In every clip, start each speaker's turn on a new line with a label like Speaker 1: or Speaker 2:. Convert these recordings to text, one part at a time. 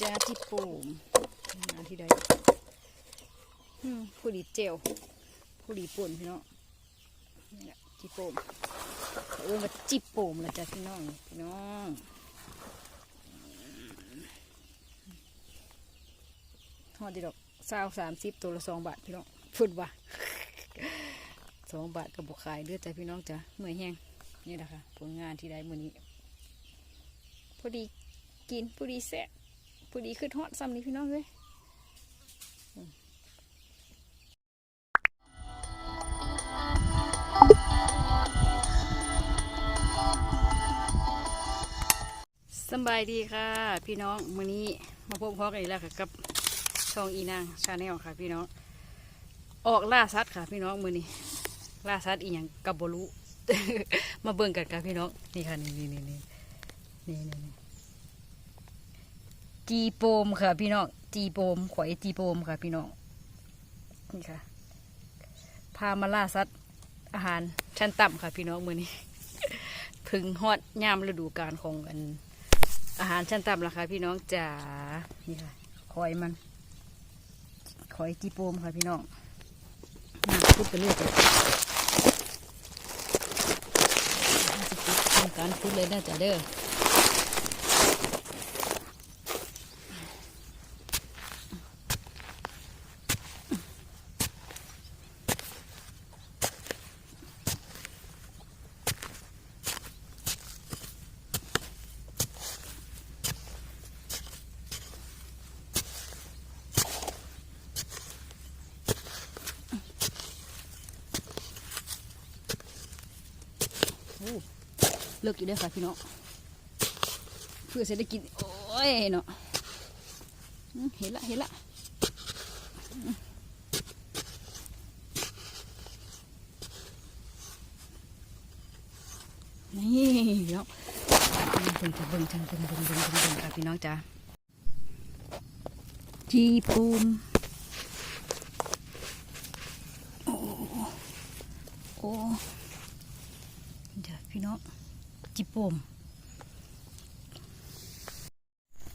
Speaker 1: จ้าที่โป่มงานที่ใดอืมผู้ดีเจลผู้ดีป่นพี่น้องนี่แหละที่โป่มเออมาจิบโป่มละจ้าพี่น้องพี่น้องทอดดีดอกสาวสามสิบตัวละสองบาทพี่น้องพูดว่าสองบาทกับบกขายเลือดจ้าพี่น้องจ้าเมื่อยแห้งนี่แหละค่ะผลงานที่ได้มื่อนี้พอดีกินพอดีแซ่ พอดีขึ้นฮอตซ้ำนี่พี่น้องเลยสบายดีค่ะ พี่น้องมื้อนี้มาพบพอกันอีกแล้วค่ะกับช่องอีนางชาแนลค่ะ พี่น้อง ออกล่าสัตว์ค่ะ พี่น้องมื้อนี้ล่าสัตว์อีหยังกับบรุมาเบิ่งกันค่ะพี่น้องนี่ค่ะนี่นี่นี่นี่นี่นี่ จีโปมค่ะ พี่น้องจีโปมข่อยจีโปมค่ะ พี่น้องนี่ค่ะ พามาล่าสัตว์อาหารชั้นต่ำค่ะ พี่น้องมือนี้พึ่งฮอดยามฤดูกาลของอัน อาหารชั้นต่ำราคาพี่น้องจ๋านี่ค่ะคอยมันคอยจีโปมค่ะ พี่น้องมาพูดกันเรื่อยจ้ะทำการพูดเลยนะจ๊ะเด้อโอ้ เลิกอยู่เด้ค่ะพี่น้องเพื่อจะได้กินโอ้ยเนาะเห็นละเห็นละนี่พี่น้องเบิ่งเบิ่งจังเบิ่งเบิ่งเบิ่งเบิ่งเบิ่งค่ะพี่น้องจ้าจีปูมโอ้โอ้เดี๋ยวพี่น้อง จีปูม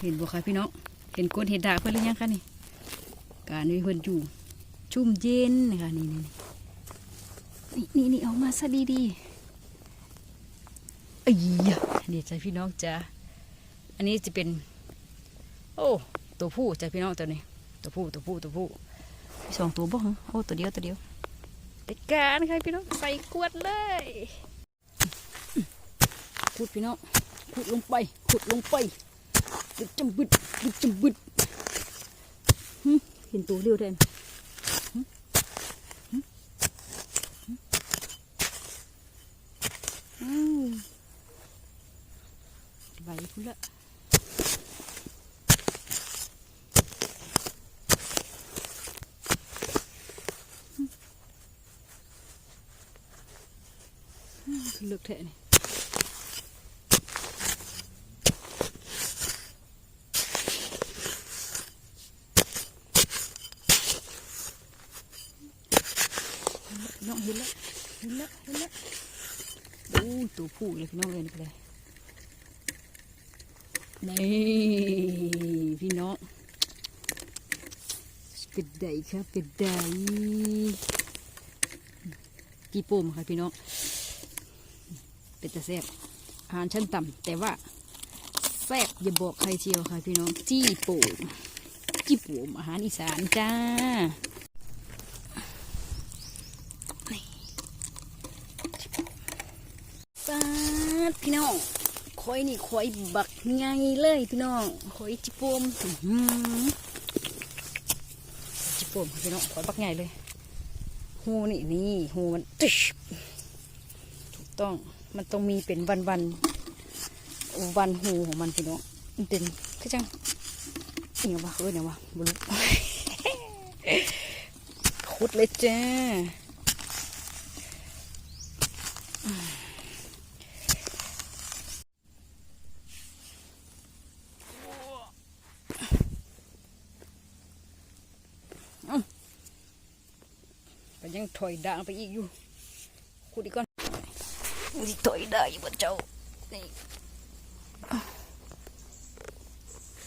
Speaker 1: เห็นบ่คะพี่น้อง เห็นก้นเห็นดาเพื่อนหรือยังคะนี่ การนี้เพื่อนอยู่ ชุ่มเย็นนะคะนี่นี่นี่นี่เอามาซะดีๆเอ้ยนี่จ้ะพี่น้องจ้ะอันนี้จะเป็น โอ้ตัวผู้จ้ะพี่น้องตัวนี้ ตัวผู้ตัวผู้ตัวผู้สองตัวบ้างโอ้ตัวเดียวตัวเดียวแต่การค่ะพี่น้องใส่กวดเลย ขุดพี่น้องขุดลงไปขุดลงไปบึดจำบึดบึดจำบึดเห็นตัวเดียวเด่นหึหึหึอ้าวใบพุ่นละเลือกแทะนี่ น้องเห็นแล้วเห็นแล้วเห็นแล้วโอ้ตัวผู้เลยพี่น้องเลยนี่เลยนี่พี่น้องเป็ดใดครับเป็ดใดจีโปมค่ะพี่น้องเป็ดจะแซ่บอาหารชั้นต่ำแต่ว่าแซ่บอย่าบอกใครเชียวค่ะพี่น้องจี้โปมจี้โปมอาหารอีสานจ้านี่ปา ดพี่น้องคอยนี่คอยบักไงเลยพี่น้องคอยจิปมจิปมพี่น้องคอยบักไงเลยหูนี่นี่หูมันตึชถูกต้องมันต้องมีเป็นวันวันวันหูของมันพี่น้องมันเป็นคือจังเอียวะเอ้ยเนี่ยวะบลุขุดเลยจ้า ก็ ยังถอยด่างไปอีกอยู่ขุดอีกก่อนนี่ถอยได้อยู่บนเจ้านี่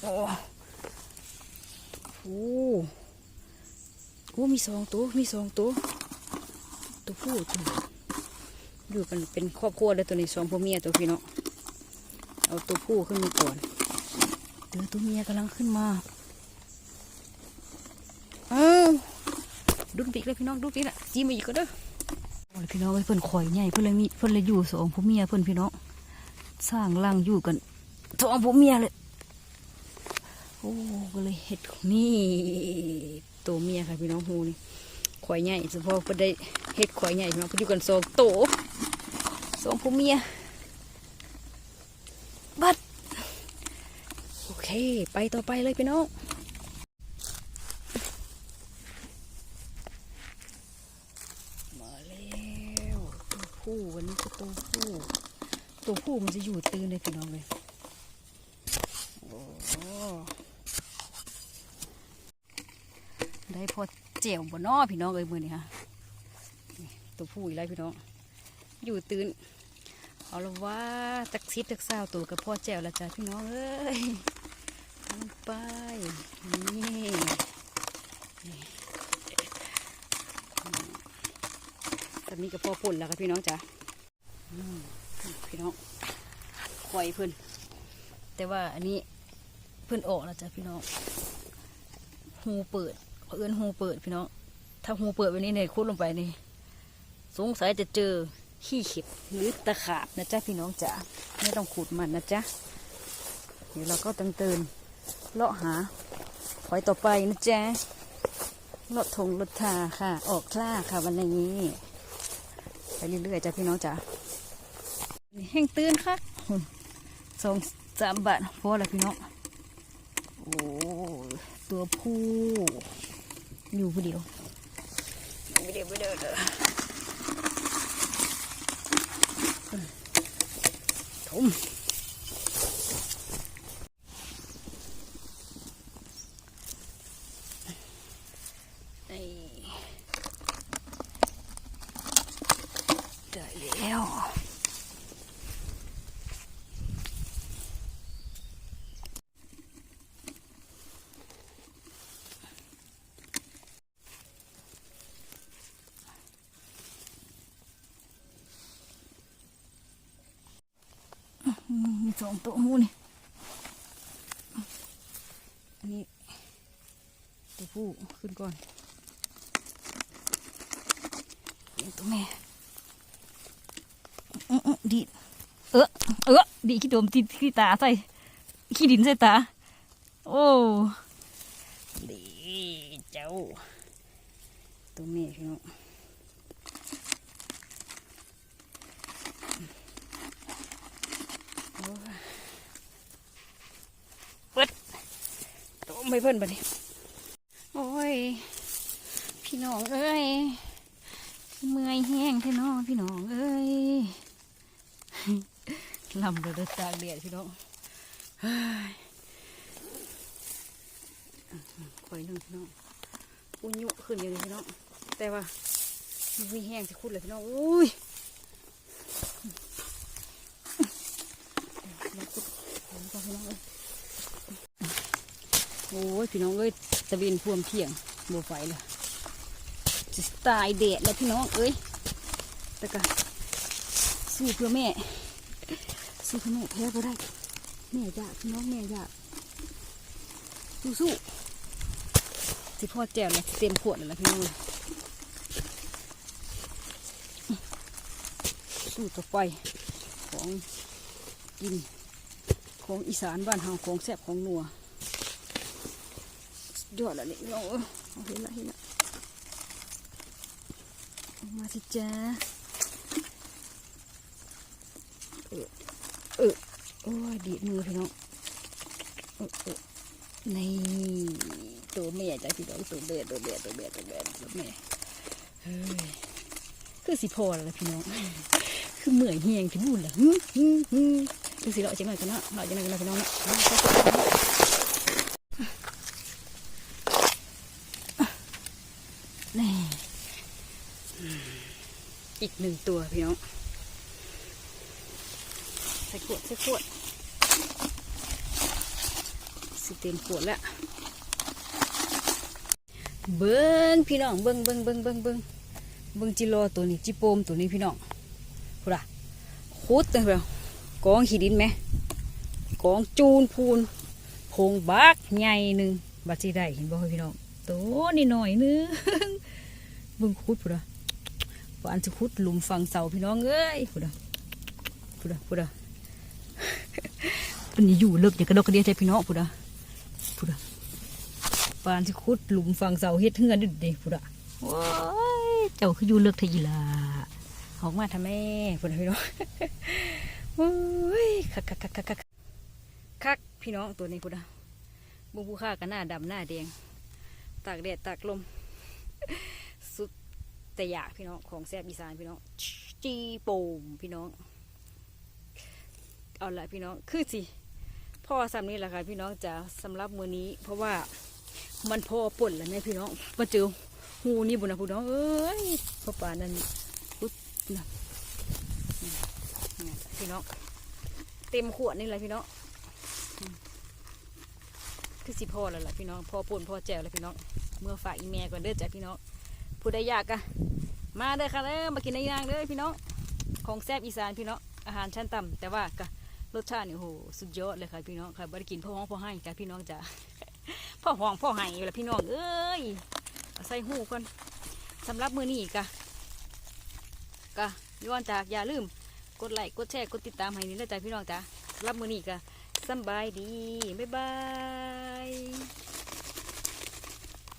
Speaker 1: โอ้อ้โอ้มีสองตัวมีสองตัวตัวผู้ตัวอยู่กันเป็นครอบครัวเลยตัวนี้สองพ่อเมียตัวพี่เนาะเอาตัวผู้ขึ้นมาก่อนเดี๋ยวตัวเมียกำลังขึ้นมาอ้าว ดุนปีกเลยพี่น้องดุนปีกละจิ้มาอีกก็เด้อพี่น้องเพิ่นข่อยใหญ่เพิ่นเลยมีเพิ่นเลยอยู่สองพ่อเมียเพิ่นพี่น้องสร้างรังอยู่กันสองพ่อเมียเลยโอ้ก็เลยเห็ดนี่ตัวเมียค่ะพี่น้องฮูนี่ข่อยใหญ่เฉพาะเพิ่นได้เห็ดข่อยใหญ่พี่น้องเพิ่นอยู่กันสองโตสองผู้เมียบัดโอเค ไปต่อไปเลยพี่น้องมา แล้วตัวผู้วันนี้ก็ตัวผู้ตัวผู้มันจะอยู่ตื่นเลยพี่น้องเลยโอ้ได้พอเจียวบนนอพี่น้องเอ้ยมือนี่ฮะตัวผู้อีกแล้วพี่น้อง อยู่ตื่นเอาละว่าจักซิดจักซาตัวกับพ่อแจวละจ้ะพี่น้องเอ้ยทำไปนี่ นี่แต่มีกับพ่อปุ่นแล้วครับพี่น้องจ้ะพี่น้องคอยเพื่อนแต่ว่าอันนี้เพื่อนออกแล้วจ้ะพี่น้องหูเปิดเอื้อนหูเปิดพี่น้องถ้าหูเปิดแบบนี้เนี่ยคุดลงไปนี่สงสัยจะเจอขี้เข็บหรือตะขาบนะจ๊ะพี่น้องจ๋าไม่ต้องขุดมันนะจ๊ะเดี๋ยวเราก็ตังเตินเลาะหาหอยต่อไปนะจ๊ะเลาะทงรถทาค่ะ ออกคล้าค่ะวันนี้ ไปเรื่อยๆจ้ะพี่น้องจ๋านี่แห้งตื่นค่ะหุ่นสองสามบาทพอแล้วพี่น้องโอ้ตัวผู้อยู่ผู้เดียวไม่เดียวไม่เดินเลยถมนี่ได้ แล้วอืมมีสองตัวหมูนี่ อันนี้ตัวผู้ขึ้นก่อนเลี้ยงตัวแม่อื้ออื้อ ดี เออเออดีขี้โดมติดขี้ตาใส่ขี้ดินใส่ตา โอ้ดีเจ้า ตัวแม่พี่น้องโตไม่เพิ่นบัดนี้โอ้ย พี่น้องเอ้ยเมื่อยแห้งแท้น้องพี่น้องเอ้ย ลำเลยเด้อตากแดดพี่น้องเฮ้ยคอยหนึ่งพี่น้องอุ้ยุขึ้นอยู่เลยพี่น้อง แต่ว่ามีแห้งจะคุดเลยพี่น้อง อุ้ยเดี๋ยวคุดผมก็พี่น้องเอ้ยโอ้ยพี่น้องเอ้ยตะเวนพ่วมเที่ยงโบไฟเลยจะตายเดดแล้วพี่น้องเอ้ยแต่ก็สู้เพื่อแม่ สู้พ่อแม่แพ้ก็ได้แม่ยากพี่น้องแม่ยากสู้สู้สิพ่อแจวเลยเต็มขวดเลยละพี่น้องเลยสู้ต่อไปของกินของอีสานบ้านเฮาของแซ่บของนัวยอดแล้วนี่เออเอาเห็นละเห็นละมาสิจ้าเออเอ อโอ้ยดีมือพี่น้องนี่ตัวแม่จ้ะพี่น้องตัวแม่ตัวแม่ตัวแม่ตัวแม่ตัวแม่เฮ้ยคือสิพอแล้วล่ะพี่น้องคือเหมื่อยเฮียงที่บุญละฮึฮึฮึคือสิเราะจังหน่อยกันเนาะเราะจังหน่อยกันเนาะพี่น้องเนาะนี่อีกหนึ่งตัวพี่น้อง ส่ขวดใส่ขวดสิเต็มขวดแล้วเบิ้งพี่น้องเบิ้งเบิ้งเบิ้งเบิ้งเบิ้งเบิ้งจิโรตัวนี้จิโปมตัวนี้พี่น้องพูดอะคุดตั้งแต่กองหิดินไหมกองจูนพูนพงบักใหญ่หนึ่งบัดสิได้เห็นบ่พี่น้องตัวนี่หน่อยนึงเบิ้งคุดพูดอะปานจะคุดหลุมฝังเสาพี่น้องเอ้ยพูดอะพูดอะพูดอะ เป็นอยู่เลิกอย่ากระดกกระเดียใจพี่น้องพูดอะพูดอะปานสิขุดหลุมฝังเสาเฮ็ดเฮือนดิเดพุ่นะโอ้ยเจ้าคืออยู่เลิกทะยีลาออกมาทำแม่พุ่นน่ะพี่น้องโอ้ยคักคักคักคักคักคักพี่น้องตัวนี้พุ่นะบุ้งผู้ฆ่ากันหน้าดำหน้าแดงตากแดดตากลม สุดแต่อยากพี่น้องของแซ่บอีสานพี่น้องจีโปมพี่น้อง เอาละพี่น้อง คือสิ พ่อซ้ำนี้แหละค่ะพี่น้องจะสำหรับมือนี้ เพราะว่ามันพอป่นแล้วแม่พี่น้องมาเจอหูนี่บุญนะพี่น้องเอ้ยพ่อป่านั่นปุ๊บนะพี่น้องเต็มขวดนี่แหละพี่น้องคือสิพ่อแล้วล่ะพี่น้องพ่อป่นพ่อแจวแล้วพี่น้องเมื่อฝากอีเมลก่อนเด้อจ้ะพี่น้องผู้ใดอยากอะมาเด้อค่ะเด้อมากินในย่างเด้อพี่น้องของแซ่บอีสานพี่น้องอาหารชั้นต่ำแต่ว่ากะ รสชาตินี่โหสุดยอดเลยค่ะพี่น้องค่ะบริกินพ่อห้องพ่อให้จ้ะพี่น้องจ้ะพ่อห้องพ่อให้อยู่ละพี่น้องเอ้ยใส่หูก่อนสำหรับมือนี้กะกะย้อนจากอย่าลืมกดไลค์กดแชร์กดติดตามให้นี่นะจ๊ะพี่น้องจ้ะสำหรับมือนี้กะสบายดีบ๊ายบาย